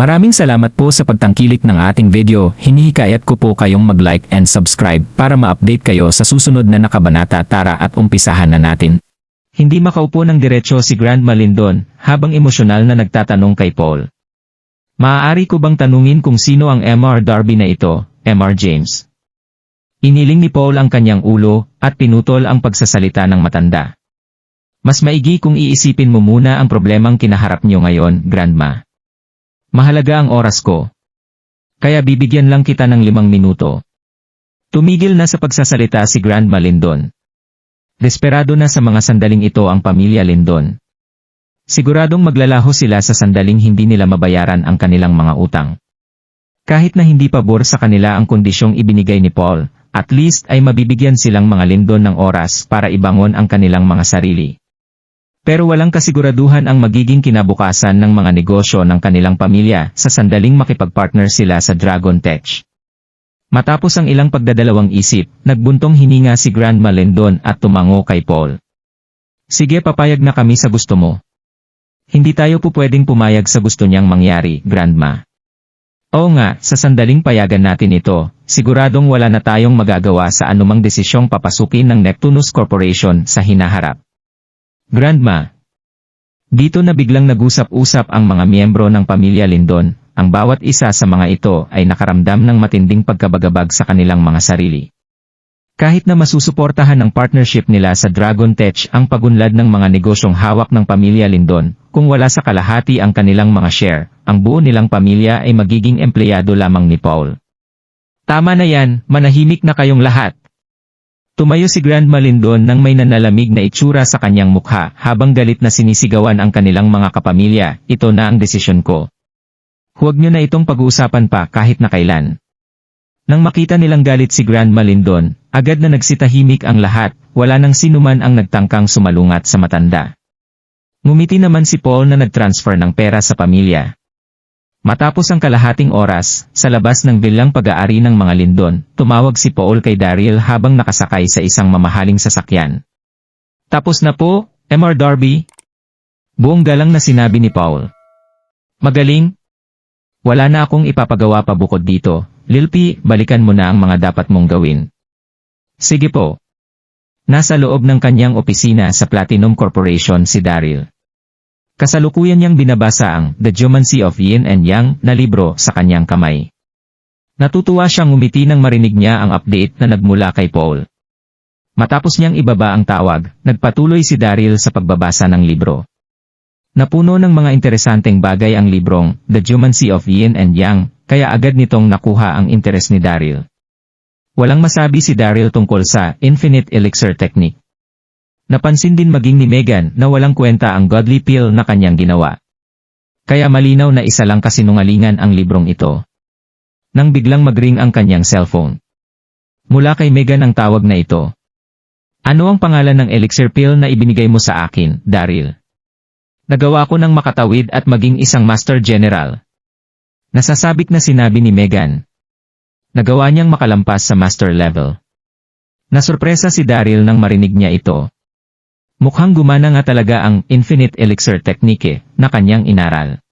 Maraming salamat po sa pagtangkilik ng ating video. Hinihikayat ko po kayong mag-like and subscribe para ma-update kayo sa susunod na nakabanata tara at umpisahan na natin. Hindi makaupo ng diretsyo si Grandma Lindon habang emosyonal na nagtatanong kay Paul. Maaari ko bang tanungin kung sino ang MR Darby na ito, MR James? Iniling ni Paul ang kanyang ulo at pinutol ang pagsasalita ng matanda. Mas maigi kung iisipin mo muna ang problemang kinaharap niyo ngayon, Grandma. Mahalaga ang oras ko. Kaya bibigyan lang kita ng limang minuto. Tumigil na sa pagsasalita si Grandma Lindon. Desperado na sa mga sandaling ito ang pamilya Lindon. Siguradong maglalaho sila sa sandaling hindi nila mabayaran ang kanilang mga utang. Kahit na hindi pabor sa kanila ang kondisyong ibinigay ni Paul, at least ay mabibigyan silang mga Lindon ng oras para ibangon ang kanilang mga sarili. Pero walang kasiguraduhan ang magiging kinabukasan ng mga negosyo ng kanilang pamilya sa sandaling makipagpartner sila sa Dragon Tech. Matapos ang ilang pagdadalawang isip, nagbuntong hininga si Grandma Lendon at tumango kay Paul. Sige papayag na kami sa gusto mo. Hindi tayo po pwedeng pumayag sa gusto niyang mangyari, Grandma. Oo nga, sa sandaling payagan natin ito, siguradong wala na tayong magagawa sa anumang desisyong papasukin ng Neptunus Corporation sa hinaharap. Grandma. Dito na biglang nag-usap-usap ang mga miyembro ng pamilya Lindon, ang bawat isa sa mga ito ay nakaramdam ng matinding pagkabagabag sa kanilang mga sarili. Kahit na masusuportahan ng partnership nila sa Dragon Tech ang pagunlad ng mga negosyong hawak ng pamilya Lindon, kung wala sa kalahati ang kanilang mga share, ang buo nilang pamilya ay magiging empleyado lamang ni Paul. Tama na yan, manahimik na kayong lahat. Tumayo si Grandma Lindon nang may nanalamig na itsura sa kanyang mukha habang galit na sinisigawan ang kanilang mga kapamilya, ito na ang desisyon ko. Huwag niyo na itong pag-uusapan pa kahit na kailan. Nang makita nilang galit si Grandma Lindon, agad na nagsitahimik ang lahat, wala nang sinuman ang nagtangkang sumalungat sa matanda. Ngumiti naman si Paul na nag-transfer ng pera sa pamilya. Matapos ang kalahating oras, sa labas ng bilang pag-aari ng mga Lindon, tumawag si Paul kay Daryl habang nakasakay sa isang mamahaling sasakyan. Tapos na po, MR Darby? Buong galang na sinabi ni Paul. Magaling? Wala na akong ipapagawa pa bukod dito, Lilpi, balikan mo na ang mga dapat mong gawin. Sige po. Nasa loob ng kanyang opisina sa Platinum Corporation si Daryl. Kasalukuyan niyang binabasa ang The Geomancy of Yin and Yang na libro sa kanyang kamay. Natutuwa siyang umiti nang marinig niya ang update na nagmula kay Paul. Matapos niyang ibaba ang tawag, nagpatuloy si Daryl sa pagbabasa ng libro. Napuno ng mga interesanteng bagay ang librong The Geomancy of Yin and Yang, kaya agad nitong nakuha ang interes ni Daryl. Walang masabi si Daryl tungkol sa Infinite Elixir Technique. Napansin din maging ni Megan na walang kwenta ang godly pill na kanyang ginawa. Kaya malinaw na isa lang kasinungalingan ang librong ito. Nang biglang magring ang kanyang cellphone. Mula kay Megan ang tawag na ito. Ano ang pangalan ng elixir pill na ibinigay mo sa akin, Daryl? Nagawa ko ng makatawid at maging isang Master General. Nasasabik na sinabi ni Megan. Nagawa niyang makalampas sa Master level. Nasurpresa si Daryl nang marinig niya ito. Mukhang gumana nga talaga ang Infinite Elixir Technique na kanyang inaral.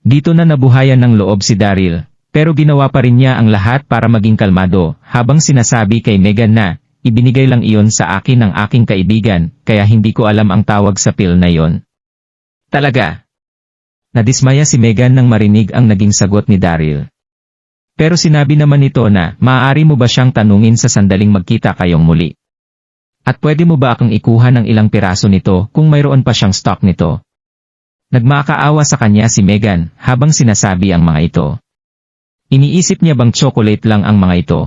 Dito na nabuhayan ng loob si Daryl, pero ginawa pa rin niya ang lahat para maging kalmado habang sinasabi kay Megan na, ibinigay lang iyon sa akin ng aking kaibigan, kaya hindi ko alam ang tawag sa pill na yon. Talaga. Nadismaya si Megan nang marinig ang naging sagot ni Daryl. Pero sinabi naman nito na, maaari mo ba siyang tanungin sa sandaling magkita kayong muli? At pwede mo ba akong ikuha ng ilang piraso nito kung mayroon pa siyang stock nito? Nagmakaawa sa kanya si Megan habang sinasabi ang mga ito. Iniisip niya bang chocolate lang ang mga ito?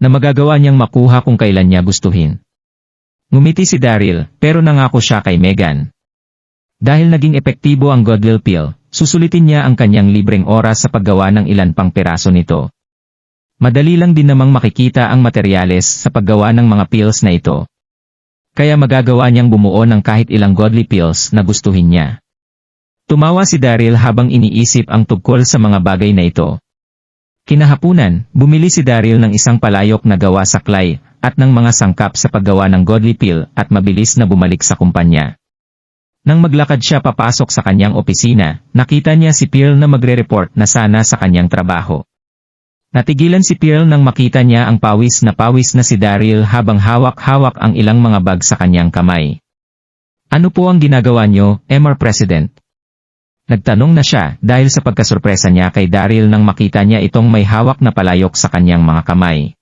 Na magagawa niyang makuha kung kailan niya gustuhin. Ngumiti si Daryl pero nangako siya kay Megan. Dahil naging epektibo ang Godwill Pill, susulitin niya ang kanyang libreng oras sa paggawa ng ilan pang piraso nito. Madali lang din namang makikita ang materyales sa paggawa ng mga pills na ito. Kaya magagawa niyang bumuo ng kahit ilang godly pills na gustuhin niya. Tumawa si Daryl habang iniisip ang tungkol sa mga bagay na ito. Kinahapunan, bumili si Daryl ng isang palayok na gawa sa clay, at ng mga sangkap sa paggawa ng godly pill at mabilis na bumalik sa kumpanya. Nang maglakad siya papasok sa kanyang opisina, nakita niya si Pearl na magre-report na sana sa kanyang trabaho. Natigilan si Pearl nang makita niya ang pawis na pawis na si Daryl habang hawak-hawak ang ilang mga bag sa kanyang kamay. Ano po ang ginagawa niyo, MR President? Nagtanong na siya dahil sa pagkasurpresa niya kay Daryl nang makita niya itong may hawak na palayok sa kanyang mga kamay.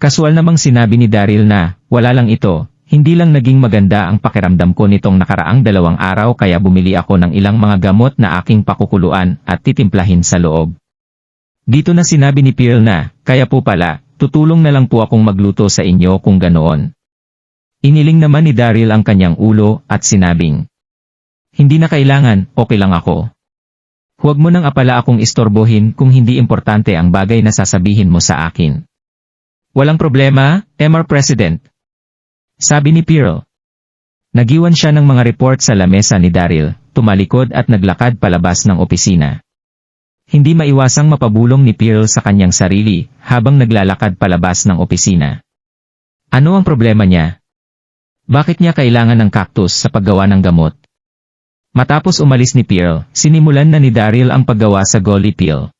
Kasual namang sinabi ni Daryl na, wala lang ito, hindi lang naging maganda ang pakiramdam ko nitong nakaraang dalawang araw kaya bumili ako ng ilang mga gamot na aking pakukuluan at titimplahin sa loob. Dito na sinabi ni Pearl na, kaya po pala, tutulong na lang po akong magluto sa inyo kung ganoon. Iniling naman ni Daryl ang kanyang ulo at sinabing, Hindi na kailangan, okay lang ako. Huwag mo nang apala akong istorbohin kung hindi importante ang bagay na sasabihin mo sa akin. Walang problema, MR President. Sabi ni Pearl. Nagiwan siya ng mga report sa lamesa ni Daryl, tumalikod at naglakad palabas ng opisina. Hindi maiwasang mapabulong ni Pearl sa kanyang sarili habang naglalakad palabas ng opisina. Ano ang problema niya? Bakit niya kailangan ng cactus sa paggawa ng gamot? Matapos umalis ni Pearl, sinimulan na ni Daryl ang paggawa sa Golly Pill.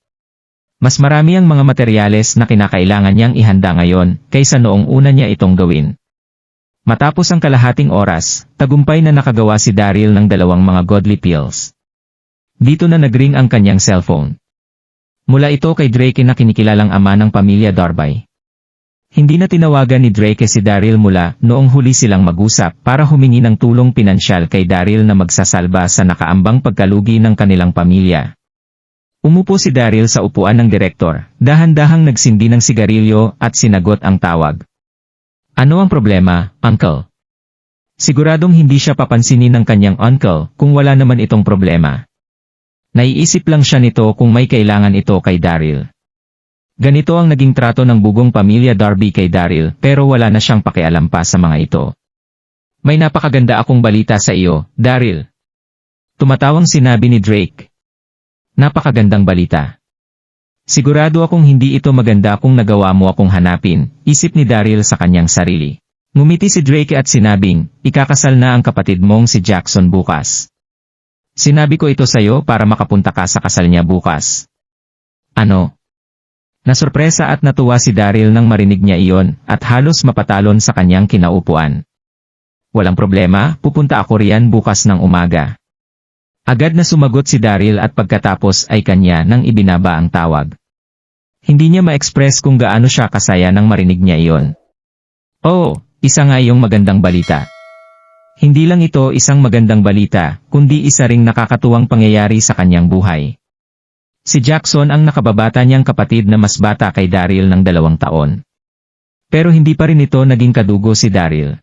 Mas marami ang mga materyales na kinakailangan niyang ihanda ngayon kaysa noong una niya itong gawin. Matapos ang kalahating oras, tagumpay na nakagawa si Daryl ng dalawang mga godly pills. Dito na nagring ang kanyang cellphone. Mula ito kay Drake na kinikilalang ama ng pamilya Darbay. Hindi na tinawagan ni Drake si Daryl mula noong huli silang mag-usap para humingi ng tulong pinansyal kay Daryl na magsasalba sa nakaambang pagkalugi ng kanilang pamilya. Umupo si Daryl sa upuan ng direktor, dahan-dahang nagsindi ng sigarilyo at sinagot ang tawag. Ano ang problema, Uncle? Siguradong hindi siya papansinin ng kanyang uncle kung wala naman itong problema. Naiisip lang siya nito kung may kailangan ito kay Daryl. Ganito ang naging trato ng bugong pamilya Darby kay Daryl pero wala na siyang pakialam pa sa mga ito. May napakaganda akong balita sa iyo, Daryl. Tumatawang sinabi ni Drake. Napakagandang balita. Sigurado akong hindi ito maganda kung nagawa mo akong hanapin, isip ni Daryl sa kanyang sarili. Ngumiti si Drake at sinabing, ikakasal na ang kapatid mong si Jackson bukas. Sinabi ko ito sa'yo para makapunta ka sa kasal niya bukas. Ano? Nasurpresa at natuwa si Daryl nang marinig niya iyon at halos mapatalon sa kanyang kinaupuan. Walang problema, pupunta ako riyan bukas ng umaga. Agad na sumagot si Daryl at pagkatapos ay kanya nang ibinaba ang tawag. Hindi niya ma-express kung gaano siya kasaya nang marinig niya iyon. Oh, isa nga yung magandang balita. Hindi lang ito isang magandang balita, kundi isa ring nakakatuwang pangyayari sa kanyang buhay. Si Jackson ang nakababata niyang kapatid na mas bata kay Daryl ng dalawang taon. Pero hindi pa rin ito naging kadugo si Daryl.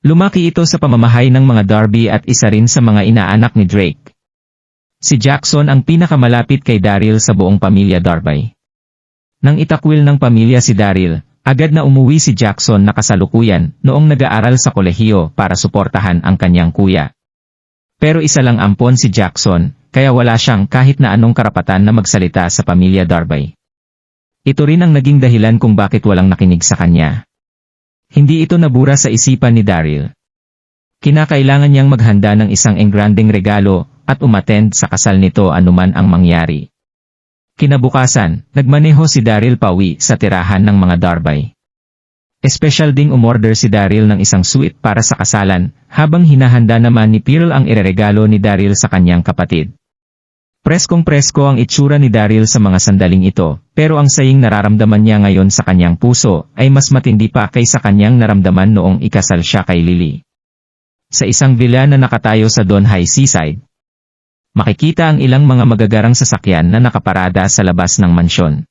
Lumaki ito sa pamamahay ng mga Darby at isa rin sa mga inaanak ni Drake. Si Jackson ang pinakamalapit kay Daryl sa buong pamilya Darby. Nang itakwil ng pamilya si Daryl, Agad na umuwi si Jackson na kasalukuyan noong nag-aaral sa kolehiyo para suportahan ang kanyang kuya. Pero isa lang ampon si Jackson, kaya wala siyang kahit na anong karapatan na magsalita sa pamilya Darby. Ito rin ang naging dahilan kung bakit walang nakinig sa kanya. Hindi ito nabura sa isipan ni Daryl. Kinakailangan niyang maghanda ng isang engranding regalo at umatend sa kasal nito anuman ang mangyari. Kinabukasan, nagmaneho si Daryl pauwi sa tirahan ng mga Darbay. Espesyal ding umorder si Daryl ng isang suite para sa kasalan, habang hinahanda naman ni Pearl ang ireregalo ni Daryl sa kanyang kapatid. Preskong presko ang itsura ni Daryl sa mga sandaling ito, pero ang saying nararamdaman niya ngayon sa kanyang puso ay mas matindi pa kaysa kanyang naramdaman noong ikasal siya kay Lily. Sa isang villa na nakatayo sa Don High Seaside, makikita ang ilang mga magagarang sasakyan na nakaparada sa labas ng mansyon.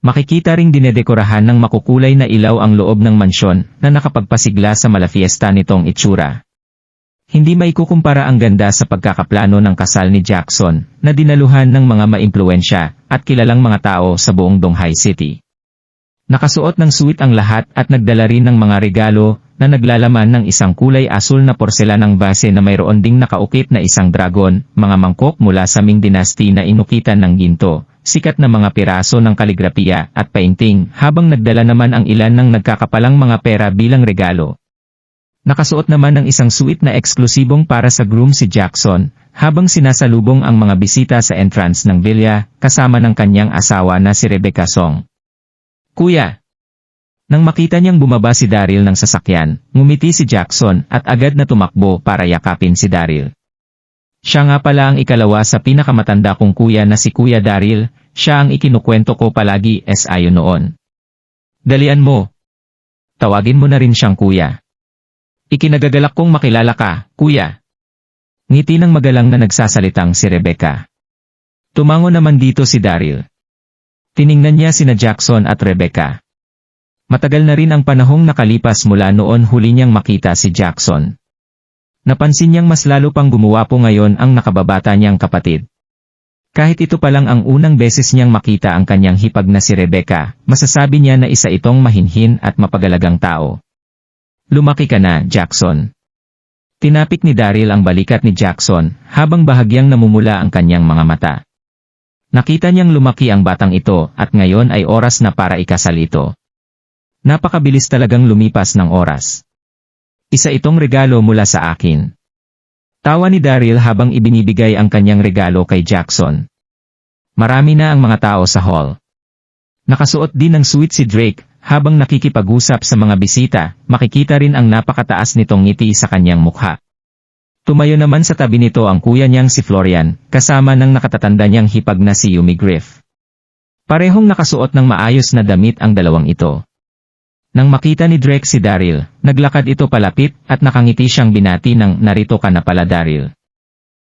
Makikita ring dinedekorahan ng makukulay na ilaw ang loob ng mansyon na nakapagpasigla sa malafiesta nitong itsura. Hindi may kukumpara ang ganda sa pagkakaplano ng kasal ni Jackson na dinaluhan ng mga maimpluensya at kilalang mga tao sa buong Donghai City. Nakasuot ng suit ang lahat at nagdala rin ng mga regalo na naglalaman ng isang kulay asul na porselanang base na mayroon ding nakaukit na isang dragon, mga mangkok mula sa Ming Dynasty na inukitan ng ginto, sikat na mga piraso ng kaligrapiya at painting habang nagdala naman ang ilan ng nagkakapalang mga pera bilang regalo. Nakasuot naman ng isang suit na eksklusibong para sa groom si Jackson, habang sinasalubong ang mga bisita sa entrance ng villa, kasama ng kanyang asawa na si Rebecca Song. Kuya! Nang makita niyang bumaba si Daryl ng sasakyan, ngumiti si Jackson at agad na tumakbo para yakapin si Daryl. Siya nga pala ang ikalawa sa pinakamatanda kong kuya na si Kuya Daryl, siya ang ikinukwento ko palagi es ayon noon. Dalian mo. Tawagin mo na rin siyang kuya. Ikinagagalak kong makilala ka, kuya. Ngiti ng magalang na nagsasalitang si Rebecca. Tumango naman dito si Daryl. Tiningnan niya sina Jackson at Rebecca. Matagal na rin ang panahong nakalipas mula noon huli niyang makita si Jackson. Napansin niyang mas lalo pang gumuwapo ngayon ang nakababata niyang kapatid. Kahit ito pa lang ang unang beses niyang makita ang kanyang hipag na si Rebecca, masasabi niya na isa itong mahinhin at mapagalagang tao. Lumaki ka na, Jackson. Tinapik ni Daryl ang balikat ni Jackson, habang bahagyang namumula ang kanyang mga mata. Nakita niyang lumaki ang batang ito at ngayon ay oras na para ikasal ito. Napakabilis talagang lumipas ng oras. Isa itong regalo mula sa akin. Tawa ni Daryl habang ibinibigay ang kanyang regalo kay Jackson. Marami na ang mga tao sa hall. Nakasuot din ng suit si Drake, habang nakikipag-usap sa mga bisita, makikita rin ang napakataas nitong ngiti sa kanyang mukha. Tumayo naman sa tabi nito ang kuya niyang si Florian, kasama ng nakatatanda niyang hipag na si Yumi Griff. Parehong nakasuot ng maayos na damit ang dalawang ito. Nang makita ni Drake si Daryl, naglakad ito palapit at nakangiti siyang binati ng narito ka na pala Daryl.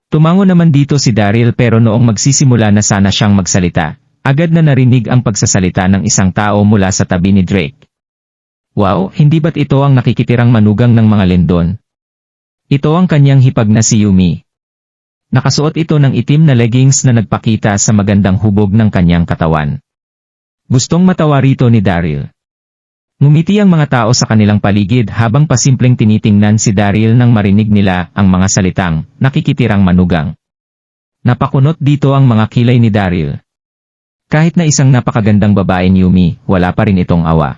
Tumango naman dito si Daryl pero noong magsisimula na sana siyang magsalita, agad na narinig ang pagsasalita ng isang tao mula sa tabi ni Drake. Wow, hindi ba't ito ang nakikitirang manugang ng mga lendon? Ito ang kanyang hipag na si Yumi. Nakasuot ito ng itim na leggings na nagpakita sa magandang hubog ng kanyang katawan. Gustong matawa rito ni Daryl. Ngumiti ang mga tao sa kanilang paligid habang pasimpleng tinitingnan si Daryl nang marinig nila ang mga salitang, nakikitirang manugang. Napakunot dito ang mga kilay ni Daryl. Kahit na isang napakagandang babae ni Yumi, wala pa rin itong awa.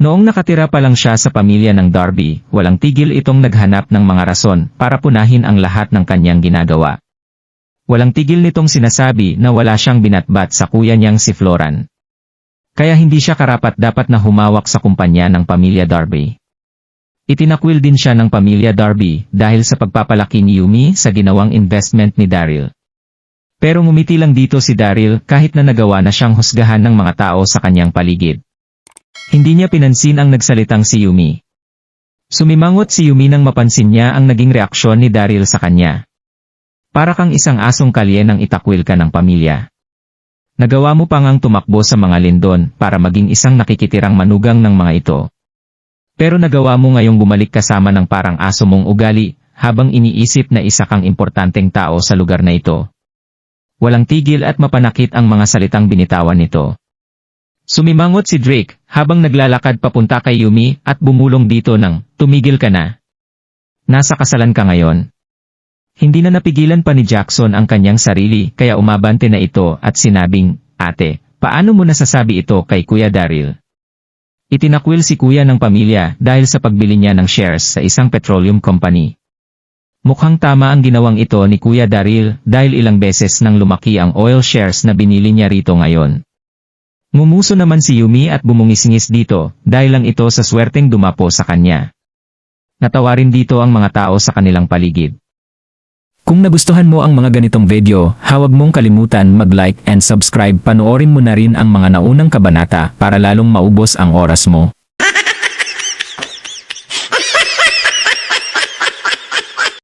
Noong nakatira pa lang siya sa pamilya ng Darby, walang tigil itong naghanap ng mga rason para punahin ang lahat ng kanyang ginagawa. Walang tigil nitong sinasabi na wala siyang binatbat sa kuya niyang si Floran. Kaya hindi siya karapat dapat na humawak sa kumpanya ng pamilya Darby. Itinakwil din siya ng pamilya Darby dahil sa pagpapalaki ni Yumi sa ginawang investment ni Daryl. Pero ngumiti lang dito si Daryl kahit na nagawa na siyang husgahan ng mga tao sa kanyang paligid. Hindi niya pinansin ang nagsalitang si Yumi. Sumimangot si Yumi nang mapansin niya ang naging reaksyon ni Daryl sa kanya. Para kang isang asong kalye nang itakwil ka ng pamilya. Nagawa mo pa ngang tumakbo sa mga lindon para maging isang nakikitirang manugang ng mga ito. Pero nagawa mo ngayong bumalik kasama ng parang aso mong ugali, habang iniisip na isa kang importanteng tao sa lugar na ito. Walang tigil at mapanakit ang mga salitang binitawan nito. Sumimangot si Drake habang naglalakad papunta kay Yumi at bumulong dito ng, tumigil ka na. Nasa kasalan ka ngayon. Hindi na napigilan pa ni Jackson ang kanyang sarili kaya umabante na ito at sinabing, Ate, paano mo nasasabi ito kay Kuya Daryl? Itinakwil si Kuya ng pamilya dahil sa pagbili niya ng shares sa isang petroleum company. Mukhang tama ang ginawang ito ni Kuya Daryl dahil ilang beses nang lumaki ang oil shares na binili niya rito ngayon. Ngumuso naman si Yumi at bumungisingis dito dahil lang ito sa swerteng dumapo sa kanya. Natawa rin dito ang mga tao sa kanilang paligid. Kung nagustuhan mo ang mga ganitong video, huwag mong kalimutan mag-like and subscribe panoorin mo na rin ang mga naunang kabanata para lalong maubos ang oras mo.